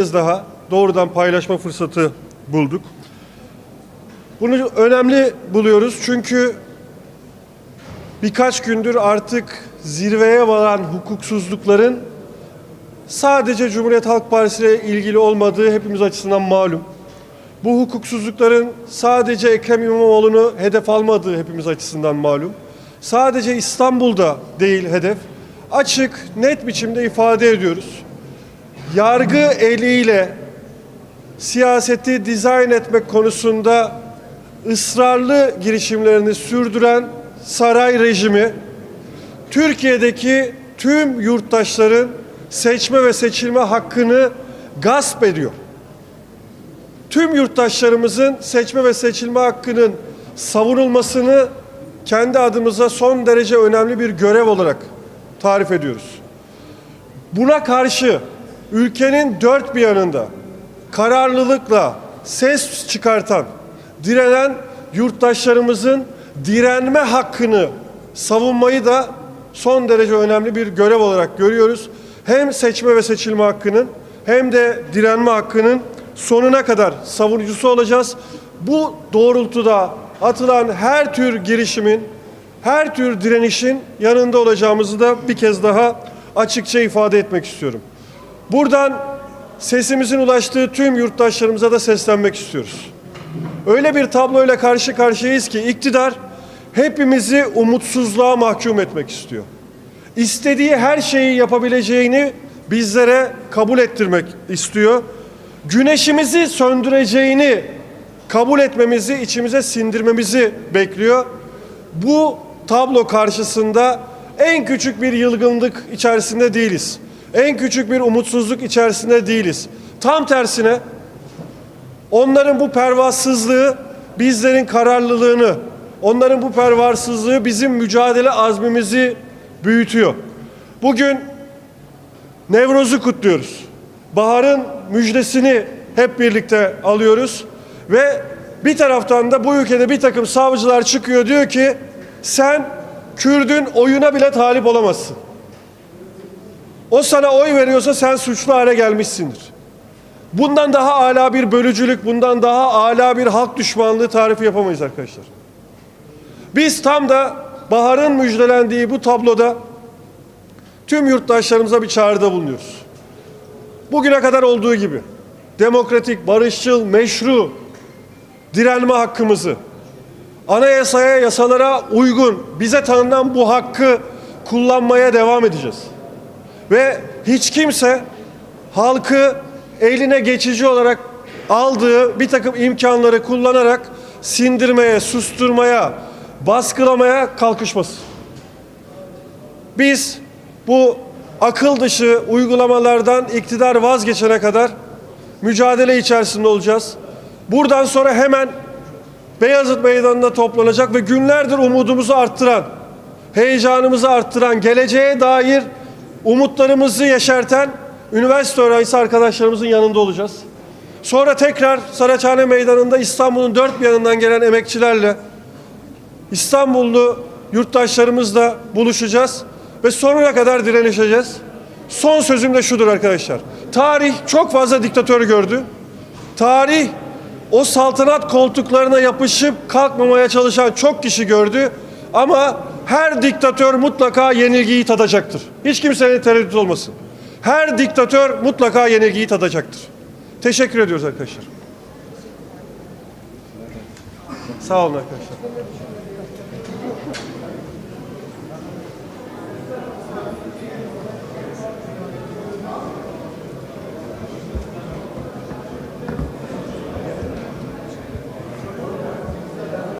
kez daha doğrudan paylaşma fırsatı bulduk. Bunu önemli buluyoruz çünkü birkaç gündür artık zirveye varan hukuksuzlukların sadece Cumhuriyet Halk Partisi ile ilgili olmadığı hepimiz açısından malum. Bu hukuksuzlukların sadece Ekrem İmamoğlu'nu hedef almadığı hepimiz açısından malum. Sadece İstanbul'da değil hedef. Açık, net biçimde ifade ediyoruz. Yargı eliyle siyaseti dizayn etmek konusunda ısrarlı girişimlerini sürdüren saray rejimi Türkiye'deki tüm yurttaşların seçme ve seçilme hakkını gasp ediyor. Tüm yurttaşlarımızın seçme ve seçilme hakkının savunulmasını kendi adımıza son derece önemli bir görev olarak tarif ediyoruz. Buna karşı ülkenin dört bir yanında kararlılıkla ses çıkartan, direnen yurttaşlarımızın direnme hakkını savunmayı da son derece önemli bir görev olarak görüyoruz. Hem seçme ve seçilme hakkının hem de direnme hakkının sonuna kadar savunucusu olacağız. Bu doğrultuda atılan her tür girişimin, her tür direnişin yanında olacağımızı da bir kez daha açıkça ifade etmek istiyorum. Buradan sesimizin ulaştığı tüm yurttaşlarımıza da seslenmek istiyoruz. Öyle bir tabloyla karşı karşıyayız ki iktidar hepimizi umutsuzluğa mahkum etmek istiyor. İstediği her şeyi yapabileceğini bizlere kabul ettirmek istiyor. Güneşimizi söndüreceğini kabul etmemizi, içimize sindirmemizi bekliyor. Bu tablo karşısında en küçük bir yılgınlık içerisinde değiliz. En küçük bir umutsuzluk içerisinde değiliz. Tam tersine onların bu pervasızlığı bizlerin kararlılığını, onların bu pervasızlığı bizim mücadele azmimizi büyütüyor. Bugün Nevroz'u kutluyoruz. Baharın müjdesini hep birlikte alıyoruz ve bir taraftan da bu ülkede bir takım savcılar çıkıyor diyor ki sen Kürdün oyuna bile talip olamazsın. O sana oy veriyorsa sen suçlu hale gelmişsindir. Bundan daha ala bir bölücülük, bundan daha ala bir halk düşmanlığı tarifi yapamayız arkadaşlar. Biz tam da Bahar'ın müjdelendiği bu tabloda tüm yurttaşlarımıza bir çağrıda bulunuyoruz. Bugüne kadar olduğu gibi demokratik, barışçıl, meşru direnme hakkımızı, anayasaya, yasalara uygun bize tanınan bu hakkı kullanmaya devam edeceğiz. Ve hiç kimse halkı eline geçici olarak aldığı bir takım imkanları kullanarak sindirmeye, susturmaya, baskılamaya kalkışmasın. Biz bu akıl dışı uygulamalardan iktidar vazgeçene kadar mücadele içerisinde olacağız. Buradan sonra hemen Beyazıt Meydanı'nda toplanacak ve günlerdir umudumuzu arttıran, heyecanımızı arttıran, geleceğe dair umutlarımızı yeşerten üniversite öğrencisi arkadaşlarımızın yanında olacağız. Sonra tekrar Saraçhane Meydanı'nda İstanbul'un dört bir yanından gelen emekçilerle İstanbullu yurttaşlarımızla buluşacağız ve sonuna kadar direnişeceğiz. Son sözüm de şudur arkadaşlar. Tarih çok fazla diktatör gördü. Tarih o saltanat koltuklarına yapışıp kalkmamaya çalışan çok kişi gördü. Ama her diktatör mutlaka yenilgiyi tadacaktır. Hiç kimsenin tereddüt olmasın. Her diktatör mutlaka yenilgiyi tadacaktır. Teşekkür ediyoruz arkadaşlar. Sağ olun arkadaşlar.